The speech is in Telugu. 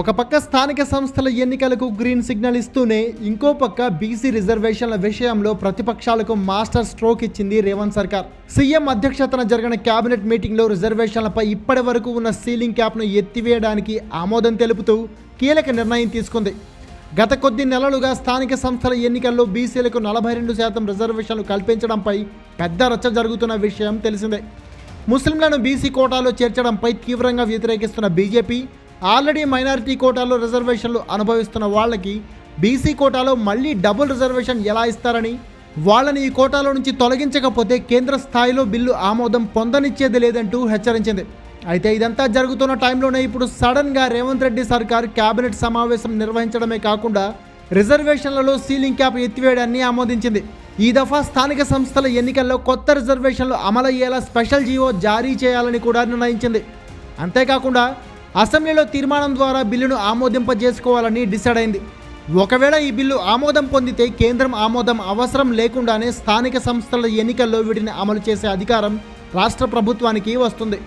ఒక పక్క స్థానిక సంస్థల ఎన్నికలకు గ్రీన్ సిగ్నల్ ఇస్తూనే ఇంకో పక్క బీసీ రిజర్వేషన్ల విషయంలో ప్రతిపక్షాలకు మాస్టర్ స్ట్రోక్ ఇచ్చింది రేవంత్ సర్కార్. సీఎం అధ్యక్షతన జరిగిన కేబినెట్ మీటింగ్లో రిజర్వేషన్లపై ఇప్పటి వరకు ఉన్న సీలింగ్ క్యాప్ను ఎత్తివేయడానికి ఆమోదం తెలుపుతూ కీలక నిర్ణయం తీసుకుంది. గత కొద్ది నెలలుగా స్థానిక సంస్థల ఎన్నికల్లో బీసీలకు నలభై రెండు శాతం రిజర్వేషన్లు కల్పించడంపై పెద్ద రచ్చ జరుగుతున్న విషయం తెలిసిందే. ముస్లింలను బీసీ కోటాలో చేర్చడంపై తీవ్రంగా వ్యతిరేకిస్తున్న బీజేపీ ఆల్రెడీ మైనారిటీ కోటాలో రిజర్వేషన్లు అనుభవిస్తున్న వాళ్ళకి బీసీ కోటాలో మళ్ళీ డబుల్ రిజర్వేషన్ ఎలా ఇస్తారని వాళ్ళని ఈ కోటాలో నుంచి తొలగించకపోతే కేంద్ర స్థాయిలో బిల్లు ఆమోదం పొందనిచ్చేది లేదంటూ హెచ్చరించింది. అయితే ఇదంతా జరుగుతున్న టైంలోనే ఇప్పుడు సడన్గా రేవంత్ రెడ్డి సర్కార్ కేబినెట్ సమావేశం నిర్వహించడమే కాకుండా రిజర్వేషన్లలో సీలింగ్ క్యాప్ ఎత్తివేయడాన్ని ఆమోదించింది. ఈ దఫా స్థానిక సంస్థల ఎన్నికల్లో కొత్త రిజర్వేషన్లు అమలయ్యేలా స్పెషల్ జీవో జారీ చేయాలని కూడా నిర్ణయించింది. అంతేకాకుండా అసెంబ్లీలో తీర్మానం ద్వారా బిల్లును ఆమోదింపజేసుకోవాలని డిసైడ్ అయింది ఒకవేళ ఈ బిల్లు ఆమోదం పొందితే కేంద్రం ఆమోదం అవసరం లేకుండానే స్థానిక సంస్థల ఎన్నికల్లో వీటిని అమలు చేసే అధికారం రాష్ట్ర ప్రభుత్వానికి వస్తుంది